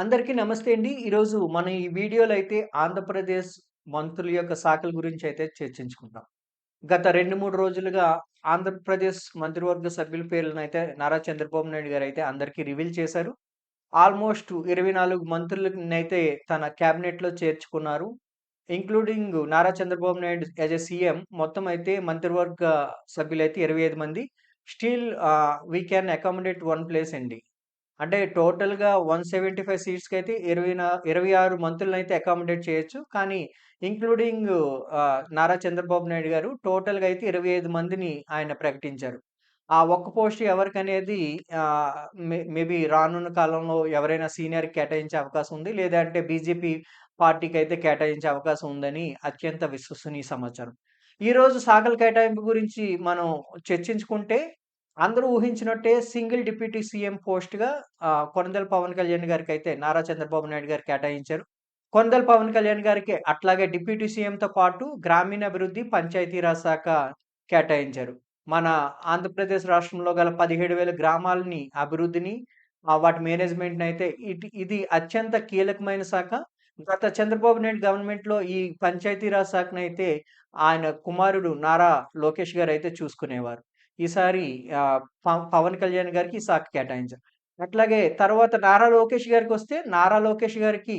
అందరికీ నమస్తే అండి. ఈరోజు మనం ఈ వీడియోలో అయితే ఆంధ్రప్రదేశ్ మంత్రుల యొక్క శాఖల గురించి అయితే చర్చించుకుందాం. గత 2, 3 రోజులుగా ఆంధ్రప్రదేశ్ మంత్రివర్గ సభ్యుల పేర్లనైతే నారా చంద్రబాబు నాయుడు గారైతే అందరికీ రివీల్ చేశారు. ఆల్మోస్ట్ 24 మంత్రులనైతే తన క్యాబినెట్‌లో చేర్చుకున్నారు. Including Nara Chandrababu Naidu as a CM మొత్తం అయితే మంత్రివర్గ సభ్యులైతే 25 మంది. Still we can accommodate one place అండి. అంటే టోటల్‌గా వన్ సెవెంటీ ఫైవ్ 175 ఇరవై ఇరవైన 26 మంత్రులనైతే అకామిడేట్ చేయొచ్చు. కానీ ఇంక్లూడింగ్ నారా చంద్రబాబు నాయుడు గారు టోటల్‌గా అయితే 25 మందిని ఆయన ప్రకటించారు. ఆ ఒక్క పోస్ట్ ఎవరికనేది మే మేబీ రానున్న కాలంలో ఎవరైనా సీనియర్‌కి కేటాయించే అవకాశం ఉంది. లేదంటే బీజేపీ పార్టీకి అయితే కేటాయించే అవకాశం ఉందని అత్యంత విశ్వసనీయ సమాచారం. ఈరోజు సాగల కేటాయింపు గురించి మనం చర్చించుకుంటే అందరూ ఊహించినట్టే సింగిల్ డిప్యూటీ సీఎం పోస్ట్‌గా కొనందల పవన్ కళ్యాణ్ గారికి అయితే నారా చంద్రబాబు నాయుడు గారు కేటాయించారు. కొణిదెల పవన్ కళ్యాణ్ గారికి అట్లాగే డిప్యూటీ సీఎంతో పాటు గ్రామీణాభివృద్ధి, పంచాయతీరాజ్ శాఖ కేటాయించారు. మన ఆంధ్రప్రదేశ్ రాష్ట్రంలో గల 17,000 గ్రామాలని అభివృద్ధిని వాటి వాటి అయితే ఇటి ఇది అత్యంత కీలకమైన శాఖ. గత చంద్రబాబు నాయుడు గవర్నమెంట్‌లో ఈ పంచాయతీరాజ్ అయితే ఆయన కుమారుడు నారా లోకేష్ గారు అయితే చూసుకునేవారు. ఈసారి పవన్ కళ్యాణ్ గారికి ఈ శాఖ కేటాయించారు. అట్లాగే తర్వాత నారా లోకేష్ గారికి వస్తే నారా లోకేష్ గారికి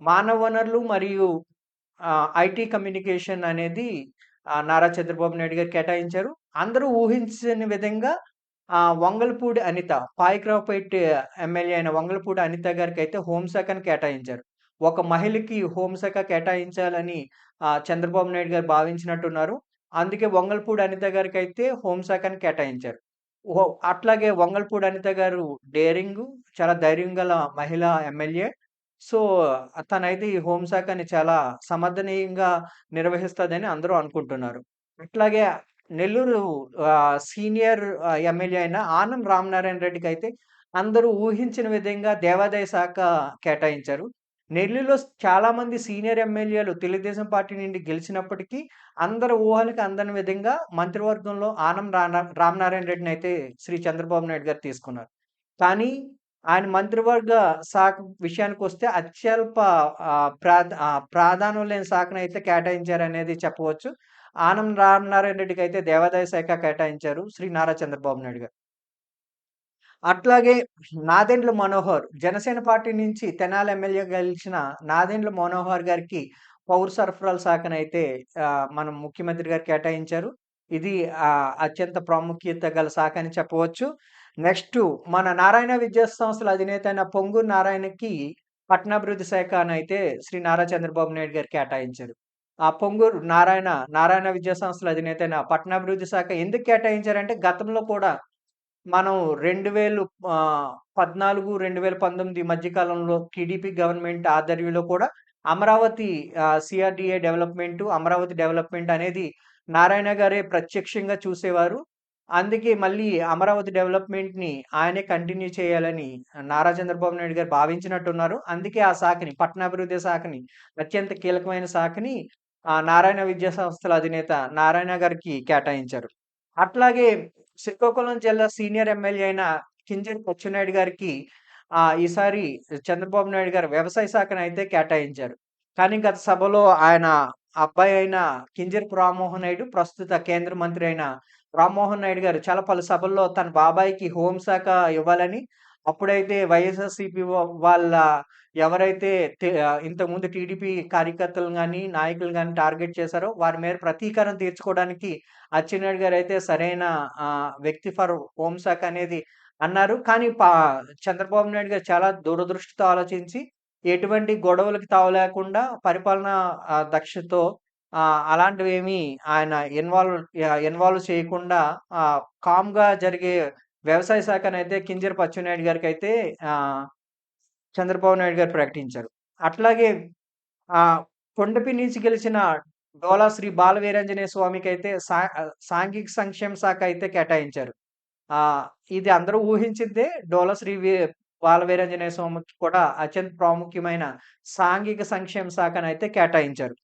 మానవ వనరులు మరియు ఐటీ కమ్యూనికేషన్ అనేది నారా చంద్రబాబు నాయుడు గారు కేటాయించారు. అందరూ ఊహించని విధంగా వంగల్పూడి వంగలపూడి అనిత పాయకరావుపేట ఎమ్మెల్యే అయిన వంగలపూడి అనిత గారికి అయితే హోంశాఖను కేటాయించారు. ఒక మహిళకి హోంశాఖ కేటాయించాలని చంద్రబాబు నాయుడు గారు భావించినట్టున్నారు. అందుకే వంగల్పూడి అనిత గారికైతే హోంశాఖని కేటాయించారు. అట్లాగే వంగల్పూడి అనిత గారు డేరింగ్ చాలా ధైర్యం గల మహిళ ఎమ్మెల్యే. సో, తనైతే ఈ హోంశాఖని చాలా సమర్థనీయంగా నిర్వహిస్తుందని అందరూ అనుకుంటున్నారు. అట్లాగే నెల్లూరు సీనియర్ ఎమ్మెల్యే అయిన ఆనం రామనారాయణ అయితే అందరూ ఊహించిన విధంగా దేవాదాయ శాఖ కేటాయించారు. నెల్లూరులో చాలామంది సీనియర్ ఎమ్మెల్యేలు తెలుగుదేశం పార్టీ నుండి గెలిచినప్పటికీ అందరి ఊహలకు అందని విధంగా మంత్రివర్గంలో ఆనం రామనారాయణ రెడ్డిని రెడ్డినైతే శ్రీ చంద్రబాబు నాయుడు గారు తీసుకున్నారు. కానీ ఆయన మంత్రివర్గ శాఖ విషయానికి వస్తే అత్యల్ప ఆహ్, ప్రాధ లేని ప్రాధాన్యం లేని కేటాయించారు కేటాయించారనేది చెప్పవచ్చు. ఆనం రామనారాయణ అయితే దేవాదాయ శాఖ కేటాయించారు శ్రీ నారా చంద్రబాబు నాయుడు గారు. అట్లాగే నాదెండ్ల మనోహర్ జనసేన పార్టీ నుంచి తెనాలి ఎమ్మెల్యే గెలిచిన నాదెండ్ల మనోహర్ గారికి పౌర సరఫరాల శాఖనైతే అయితే మన ముఖ్యమంత్రి గారు కేటాయించారు. ఇది అత్యంత ప్రాముఖ్యత గల శాఖ అని చెప్పవచ్చు. నెక్స్ట్ మన నారాయణ విద్యా సంస్థల అధినేత అయిన పొంగూరు నారాయణకి పట్టణాభివృద్ధి శాఖ అయితే శ్రీ నారా చంద్రబాబు నాయుడు గారు కేటాయించారు. ఆ పొంగూరు నారాయణ, నారాయణ విద్యా సంస్థల అధినేత అయిన పట్టణాభివృద్ధి శాఖ ఎందుకు కేటాయించారంటే గతంలో కూడా మనం 2000 ఆహ్, 14, 2019 మధ్య కాలంలో టీడీపీ గవర్నమెంట్ ఆధ్వర్యంలో కూడా అమరావతి ఆహ్, సీఆర్‌డీఏ డెవలప్‌మెంటు, అమరావతి డెవలప్‌మెంట్ అనేది నారాయణ గారే ప్రత్యక్షంగా చూసేవారు. అందుకే మళ్ళీ అమరావతి డెవలప్‌మెంట్‌ని ఆయనే కంటిన్యూ చేయాలని నారా చంద్రబాబు నాయుడు గారు భావించినట్టున్నారు. అందుకే ఆ శాఖని పట్టణాభివృద్ధి శాఖని అత్యంత కీలకమైన శాఖని ఆహ్, నారాయణ విద్యా సంస్థల అధినేత నారాయణ గారికి కేటాయించారు. అట్లాగే శ్రీకాకుళం జిల్లా సీనియర్ ఎమ్మెల్యే అయిన కింజర్ సత్యనాయుడు గారికి ఈసారి చంద్రబాబు నాయుడు గారు వ్యవసాయ శాఖను అయితే కేటాయించారు. కానీ గత సభలో ఆయన అబ్బాయి అయిన కింజరపు రామ్మోహన్ నాయుడు ప్రస్తుత కేంద్ర మంత్రి అయిన రామ్మోహన్ నాయుడు గారు చాలా పలు సభల్లో తన బాబాయికి హోంశాఖ ఇవ్వాలని అప్పుడైతే వైఎస్ఆర్‌సీపీ వాళ్ళ ఎవరైతే ఇంతకుముందు టీడీపీ కార్యకర్తలు కానీ నాయకులు కానీ టార్గెట్ చేశారో వారి మీద ప్రతీకారం తీర్చుకోవడానికి అచ్చెన్నాయుడు గారైతే సరైన వ్యక్తి ఫర్ హోంశాఖ అనేది అన్నారు. కానీ పా చంద్రబాబు నాయుడు గారు చాలా దూరదృష్టితో ఆలోచించి ఎటువంటి గొడవలకు తావలేకుండా పరిపాలన దక్షతో అలాంటివి దక్షతతో అలాంటివేమీ ఆయన ఇన్వాల్వ్ ఇన్వాల్వ్ చేయకుండా కామ్‌గా జరిగే వ్యవసాయ శాఖనైతే కింజర్ పచ్చునాయుడు గారికి అయితే చంద్రబాబు నాయుడు గారు ప్రకటించారు. అట్లాగే కొండపి నుంచి గెలిచిన డోలా శ్రీ బాల వీరాంజనేయ స్వామికైతే సా సాంఘిక సంక్షేమ శాఖ అయితే కేటాయించారు. ఇది అందరూ ఊహించిందే డోలా శ్రీ వీ బాల వీరాంజనేయ స్వామికి కూడా అత్యంత ప్రాముఖ్యమైన సాంఘిక సంక్షేమ శాఖను అయితే కేటాయించారు.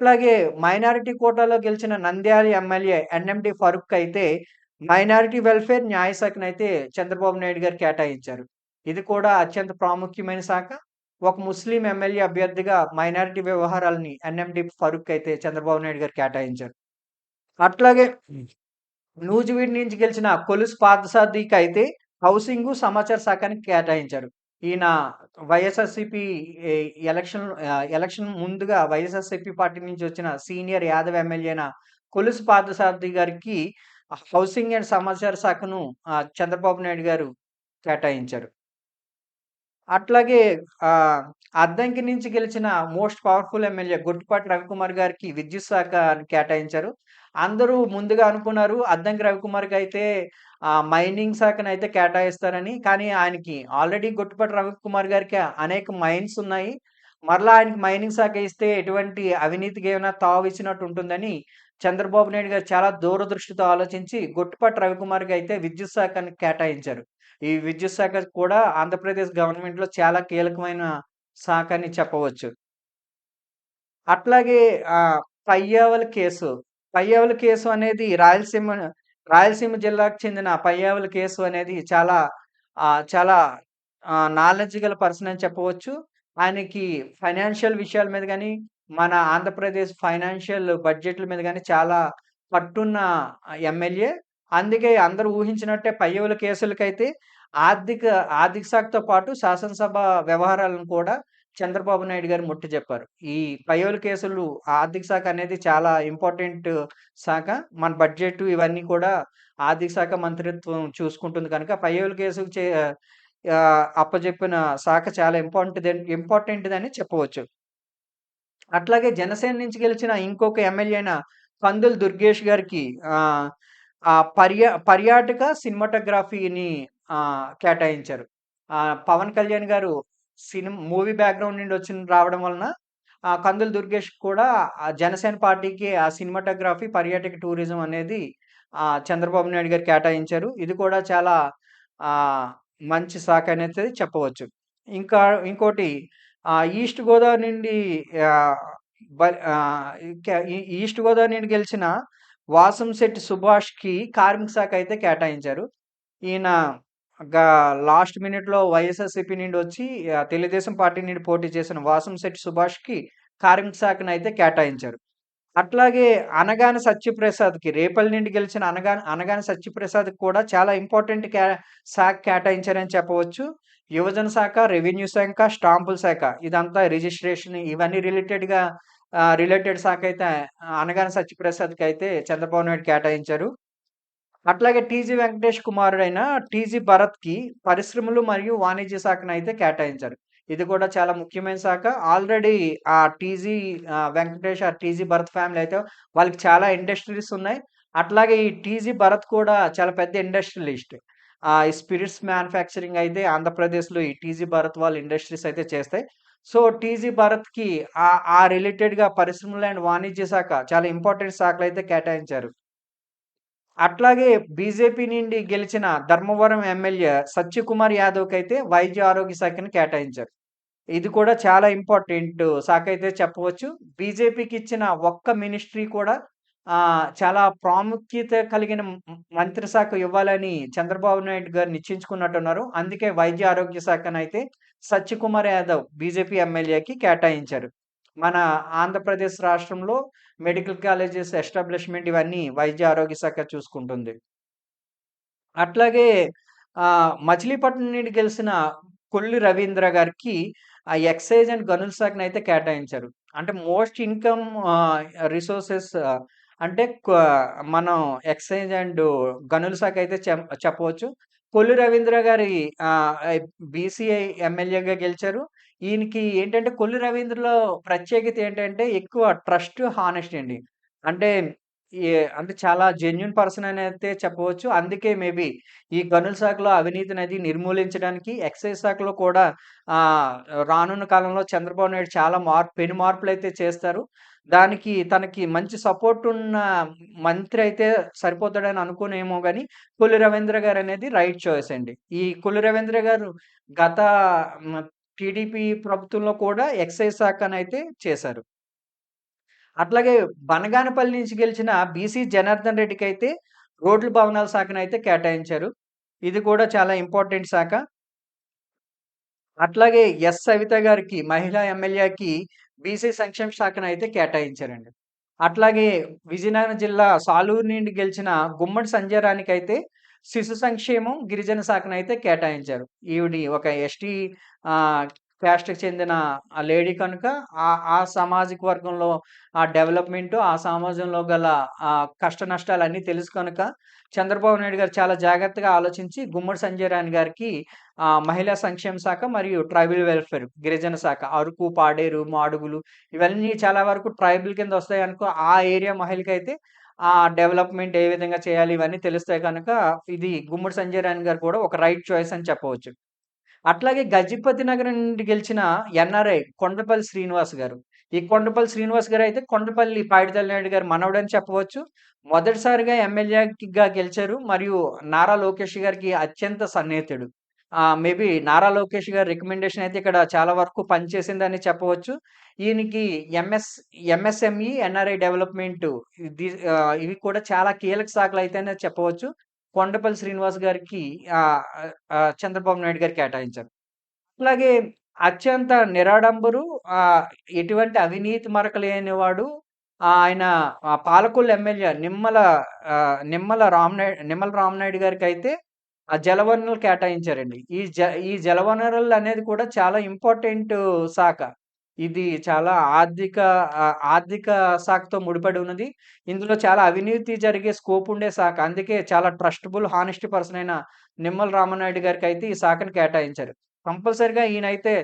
అట్లాగే మైనారిటీ కోటాలో గెలిచిన నంద్యాల ఎమ్మెల్యే ఎన్ఎండి ఫరూక్ అయితే మైనారిటీ వెల్ఫేర్, న్యాయ శాఖనైతే చంద్రబాబు నాయుడు గారు కేటాయించారు. ఇది కూడా అత్యంత ప్రాముఖ్యమైన శాఖ. ఒక ముస్లిం ఎమ్మెల్యే అభ్యర్థిగా మైనారిటీ వ్యవహారాలని ఎన్ఎండి ఫరూక్ అయితే చంద్రబాబు నాయుడు గారు కేటాయించారు. అట్లాగే నూజివీడు నుంచి గెలిచిన కొలుసు పార్థసారథికి అయితే హౌసింగు, సమాచార శాఖని కేటాయించారు. ఈయన వైఎస్ఆర్‌సీపీ ఎలక్షన్ ఎలక్షన్ ముందుగా వైఎస్ఆర్‌సీపీ పార్టీ నుంచి వచ్చిన సీనియర్ యాదవ్ ఎమ్మెల్యే అయిన కొలుసు పార్థసారథి గారికి హౌసింగ్ అండ్ సమాచార శాఖను చంద్రబాబు నాయుడు గారు కేటాయించారు. అట్లాగే అద్దంకి నుంచి గెలిచిన most powerful MLA Gottipati Ravikumar గారికి విద్యుత్ శాఖ కేటాయించారు. అందరూ ముందుగా అనుకున్నారు అద్దంకి రవికుమార్కి అయితే మైనింగ్ శాఖను అయితే కేటాయిస్తారని. కానీ ఆయనకి ఆల్రెడీ గుట్టుపాటి రవికుమార్ గారికి అనేక మైన్స్ ఉన్నాయి. మరలా ఆయనకి మైనింగ్ శాఖ ఇస్తే ఎటువంటి అవినీతికి ఏమైనా తావిచ్చినట్టు ఉంటుందని చంద్రబాబు నాయుడు గారు చాలా దూరదృష్టితో ఆలోచించి గొట్టిపాటి రవికుమార్‌కి అయితే విద్యుత్ శాఖని కేటాయించారు. ఈ విద్యుత్ శాఖ కూడా ఆంధ్రప్రదేశ్ గవర్నమెంట్‌లో చాలా కీలకమైన శాఖ అని చెప్పవచ్చు. అట్లాగే పయ్యావల కేసు. పయ్యావల కేసు అనేది రాయలసీమ రాయలసీమ జిల్లాకు చెందిన పయ్యావల కేసు అనేది చాలా చాలా నాలెడ్జ్ గల పర్సన్ అని చెప్పవచ్చు. ఆయనకి ఫైనాన్షియల్ విషయాల మీద కానీ మన ఆంధ్రప్రదేశ్ ఫైనాన్షియల్ బడ్జెట్‌ల మీద కానీ చాలా పట్టున్న ఎమ్మెల్యే. అందుకే అందరూ ఊహించినట్టే పయ్యవుల కేసులకైతే ఆర్థిక ఆర్థిక శాఖతో పాటు శాసనసభ వ్యవహారాలను కూడా చంద్రబాబు నాయుడు గారు ముట్టి చెప్పారు. ఈ పయ్యావుల కేసులు ఆర్థిక శాఖ అనేది చాలా ఇంపార్టెంట్ శాఖ. మన బడ్జెట్ ఇవన్నీ కూడా ఆర్థిక శాఖ మంత్రిత్వం చూసుకుంటుంది కనుక పయ్యావుల కేసుకు చే అప్పచెప్పిన అప్పజెప్పిన శాఖ చాలా ఇంపార్టెంట్ ఇంపార్టెంట్ అని చెప్పవచ్చు. అట్లాగే జనసేన నుంచి గెలిచిన ఇంకొక ఎమ్మెల్యే అయిన కందుల దుర్గేష్ గారికి పర్యా పర్యాటక సినిమాటోగ్రఫీని కేటాయించారు. పవన్ కళ్యాణ్ గారు సినిమా మూవీ బ్యాక్‌గ్రౌండ్ నుండి వచ్చిన రావడం వలన ఆహ్, కందుల దుర్గేష్ కూడా జనసేన పార్టీకి ఆ సినిమాటోగ్రఫీ, పర్యాటక టూరిజం అనేది చంద్రబాబు నాయుడు గారు కేటాయించారు. ఇది కూడా చాలా మంచి శాఖ అనేది చెప్పవచ్చు. ఇంకా ఇంకోటి ఈస్ట్ గోదావరి నుండి ఈస్ట్ గోదావరి నుండి గెలిచిన వాసంశెట్టి సుభాష్‌కి కార్మిక శాఖ అయితే కేటాయించారు. ఈయన లాస్ట్ మినిట్‌లో వైఎస్ఆర్‌సీపీ నుండి వచ్చి తెలుగుదేశం పార్టీ నుండి పోటీ చేసిన వాసంశెట్టి సుభాష్‌కి కార్మిక అయితే కేటాయించారు. అట్లాగే అనగాని సత్యప్రసాద్‌కి రేపల్లి నుండి గెలిచిన అనగాని అనగాని సత్యప్రసాద్‌కి కూడా చాలా ఇంపార్టెంట్ కే శాఖ కేటాయించారని చెప్పవచ్చు. యువజన శాఖ, రెవెన్యూ శాఖ, స్టాంపుల శాఖ ఇదంతా రిజిస్ట్రేషన్ ఇవన్నీ రిలేటెడ్‌గా రిలేటెడ్ శాఖ అయితే అనగాని అయితే చంద్రబాబు నాయుడు కేటాయించారు. అట్లాగే టీజీ వెంకటేష్ కుమారుడైన టీజీ భరత్‌కి పరిశ్రమలు మరియు వాణిజ్య శాఖను అయితే కేటాయించారు. ఇది కూడా చాలా ముఖ్యమైన శాఖ. ఆల్రెడీ ఆ టీజీ వెంకటేష్, ఆ టీజీ భరత్ ఫ్యామిలీ అయితే వాళ్ళకి చాలా ఇండస్ట్రీస్ ఉన్నాయి. అట్లాగే ఈ టీజీ భరత్ కూడా చాలా పెద్ద ఇండస్ట్రియలిస్ట్. ఆ ఈ స్పిరిట్స్ మ్యానుఫ్యాక్చరింగ్ అయితే ఆంధ్రప్రదేశ్‌లో ఈ టీజీ భరత్ వాళ్ళ ఇండస్ట్రీస్ అయితే చేస్తాయి. సో, టీజీ భరత్‌కి ఆ ఆ రిలేటెడ్‌గా పరిశ్రమలు అండ్ వాణిజ్య శాఖ చాలా ఇంపార్టెంట్ శాఖలు అయితే కేటాయించారు. అట్లాగే బీజేపీ నుండి గెలిచిన ధర్మవరం ఎమ్మెల్యే సత్యకుమార్ యాదవ్‌కైతే వైద్య ఆరోగ్య శాఖని కేటాయించారు. ఇది కూడా చాలా ఇంపార్టెంట్ శాఖ అయితే చెప్పవచ్చు. బీజేపీకి ఇచ్చిన ఒక్క మినిస్ట్రీ కూడా చాలా ప్రాముఖ్యత కలిగిన మంత్రి శాఖ ఇవ్వాలని చంద్రబాబు నాయుడు గారు నిశ్చయించుకున్నట్టున్నారు. అందుకే వైద్య ఆరోగ్య శాఖను అయితే సత్యకుమార్ యాదవ్ బీజేపీ ఎమ్మెల్యేకి కేటాయించారు. మన ఆంధ్రప్రదేశ్ రాష్ట్రంలో మెడికల్ కాలేజెస్ ఎస్టాబ్లిష్‌మెంట్ ఇవన్నీ వైద్య ఆరోగ్య శాఖ చూసుకుంటుంది. అట్లాగే మచిలీపట్నం నుండి గెలిచిన కొల్లి రవీంద్ర గారికి ఆ ఎక్సైజ్ అండ్ గనుల శాఖను అయితే కేటాయించారు. అంటే మోస్ట్ ఇన్‌కమ్ రిసోర్సెస్ అంటే మనం ఎక్సైజ్ అండ్ గనుల శాఖ అయితే చెప్పవచ్చు. కొల్లు రవీంద్ర గారి బీసీఐ ఎమ్మెల్యేగా గెలిచారు. ఈయనకి ఏంటంటే కొల్లు రవీంద్రలో ప్రత్యేకత ఏంటంటే ఎక్కువ ట్రస్ట్, హానెస్ట్ అండి. అంటే అంటే చాలా జెన్యున్ పర్సన్ అనైతే చెప్పవచ్చు. అందుకే మేబీ ఈ గనుల శాఖలో అవినీతినది నిర్మూలించడానికి ఎక్సైజ్ శాఖలో కూడా రానున్న కాలంలో చంద్రబాబు నాయుడు చాలా మార్పు పెను మార్పులు అయితే చేస్తారు. దానికి తనకి మంచి సపోర్ట్ ఉన్న మంత్రి అయితే సరిపోతాడని అనుకోనేమో కానీ కొల్లు రవీంద్ర గారు అనేది రైట్ చాయిస్ అండి. ఈ కొల్లు రవీంద్ర గారు గత టీడీపీ ప్రభుత్వంలో కూడా ఎక్సైజ్ శాఖనైతే చేశారు. అట్లాగే బనగానపల్లి నుంచి గెలిచిన బీసీ జనార్దన్ రెడ్డికి అయితే రోడ్లు, భవనాల శాఖను అయితే కేటాయించారు. ఇది కూడా చాలా ఇంపార్టెంట్ శాఖ. అట్లాగే ఎస్ సవిత గారికి మహిళా ఎమ్మెల్యేకి బీసీ సంక్షేమ శాఖనైతే కేటాయించారండి. అట్లాగే విజయనగరం జిల్లా సాలూరు నుండి గెలిచిన గుమ్మడి సంజయరాణికైతే శిశు సంక్షేమం, గిరిజన శాఖనైతే కేటాయించారు. ఈవిడి ఒక ఎస్టీ క్యాస్ట్‌కి చెందిన ఆ లేడీ కనుక ఆ ఆ సామాజిక వర్గంలో ఆ డెవలప్‌మెంటు, ఆ సమాజంలో గల ఆ కష్ట నష్టాలన్నీ తెలుసు కనుక చంద్రబాబు నాయుడు గారు చాలా జాగ్రత్తగా ఆలోచించి గుమ్మడి సంజయ్ రాణి గారికి ఆ మహిళా సంక్షేమ శాఖ మరియు ట్రైబల్ వెల్ఫేర్ గిరిజన శాఖ అరకు, పాడేరు, మాడుగులు ఇవన్నీ చాలా వరకు ట్రైబల్ కింద వస్తాయి అనుకో ఆ ఏరియా మహిళకైతే ఆ డెవలప్‌మెంట్ ఏ విధంగా చేయాలి ఇవన్నీ తెలుస్తాయి కనుక ఇది గుమ్మడి సంజయ్ రాణి గారు కూడా ఒక రైట్ చాయిస్ అని చెప్పవచ్చు. అట్లాగే గజపతి నగరం నుండి గెలిచిన ఎన్ఆర్ఐ కొండపల్లి శ్రీనివాస్ గారు. ఈ కొండపల్లి శ్రీనివాస్ గారు అయితే కొండపల్లి పాడితల్లి నాయుడు గారు మనవడని చెప్పవచ్చు. మొదటిసారిగా ఎమ్మెల్యేగా గెలిచారు. మరియు నారా లోకేష్ గారికి అత్యంత సన్నిహితుడు. మేబీ నారా లోకేష్ గారి రికమెండేషన్ అయితే ఇక్కడ చాలా వరకు పనిచేసిందని చెప్పవచ్చు. ఈయనకి ఎంఎస్ ఎంఎస్ఎంఈ, ఎన్ఆర్ఐ డెవలప్‌మెంట్ ఇవి కూడా చాలా కీలక శాఖలు అయితేనే చెప్పవచ్చు. కొండపల్లి శ్రీనివాస్ గారికి చంద్రబాబు నాయుడు గారు కేటాయించారు. అలాగే అత్యంత నిరాడంబరు ఎటువంటి అవినీతి మరక లేనివాడు ఆయన పాలకొల్లు ఎమ్మెల్యే నిమ్మల నిమ్మల రామనాయుడు నిమ్మల రామనాయుడు గారికి అయితే ఆ జలవనరులు కేటాయించారండి. ఈ జ ఈ జలవనరులు అనేది కూడా చాలా ఇంపార్టెంట్ శాఖ. ఇది చాలా ఆర్థిక ఆర్థిక శాఖతో ముడిపడి ఉన్నది. ఇందులో చాలా అవినీతి జరిగే స్కోప్ ఉండే శాఖ. అందుకే చాలా ట్రస్టబుల్, హానెస్ట్ పర్సన్ అయిన నిమ్మల రామనాయుడు గారికి అయితే ఈ శాఖను కేటాయించారు. కంపల్సరిగా ఈయనైతే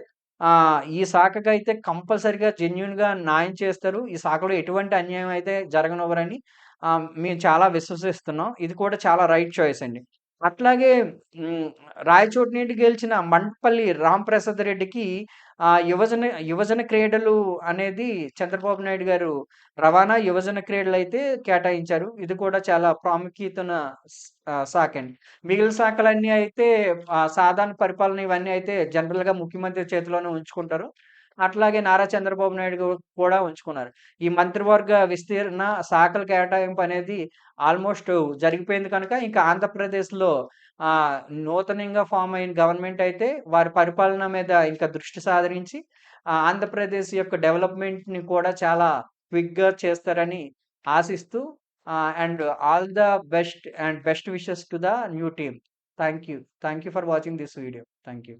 ఈ ఈ అయితే కంపల్సరిగా జెన్యున్గా న్యాయం చేస్తారు. ఈ శాఖలో ఎటువంటి అన్యాయం అయితే జరగనివ్వరని మేము చాలా విశ్వసిస్తున్నాం. ఇది కూడా చాలా రైట్ చాయిస్ అండి. అట్లాగే హ్మ్, రాయచోటి నుండి గెలిచిన మంటపల్లి రాంప్రసాద్ రెడ్డికి యువజన యువజన క్రీడలు అనేది చంద్రబాబు నాయుడు గారు రవాణా, యువజన క్రీడలు అయితే కేటాయించారు. ఇది కూడా చాలా ప్రాముఖ్యతన శాఖ అండి. మిగిలిన శాఖలన్నీ అయితే సాధారణ పరిపాలన ఇవన్నీ అయితే జనరల్‌గా ముఖ్యమంత్రి చేతిలోనే ఉంచుకుంటారు. అట్లాగే నారా చంద్రబాబు నాయుడు కూడా ఉంచుకున్నారు. ఈ మంత్రివర్గ విస్తీర్ణ, శాఖల కేటాయింపు అనేది ఆల్‌మోస్ట్ జరిగిపోయింది కనుక ఇంకా ఆంధ్రప్రదేశ్‌లో నూతనంగా ఫామ్ అయిన గవర్నమెంట్ అయితే వారి పరిపాలన మీద ఇంకా దృష్టి సారించి ఆంధ్రప్రదేశ్ యొక్క డెవలప్‌మెంట్‌ని కూడా చాలా క్విక్‌గా చేస్తారని ఆశిస్తూ and all the best and best wishes to the new team. Thank you. Thank you for watching this video. Thank you.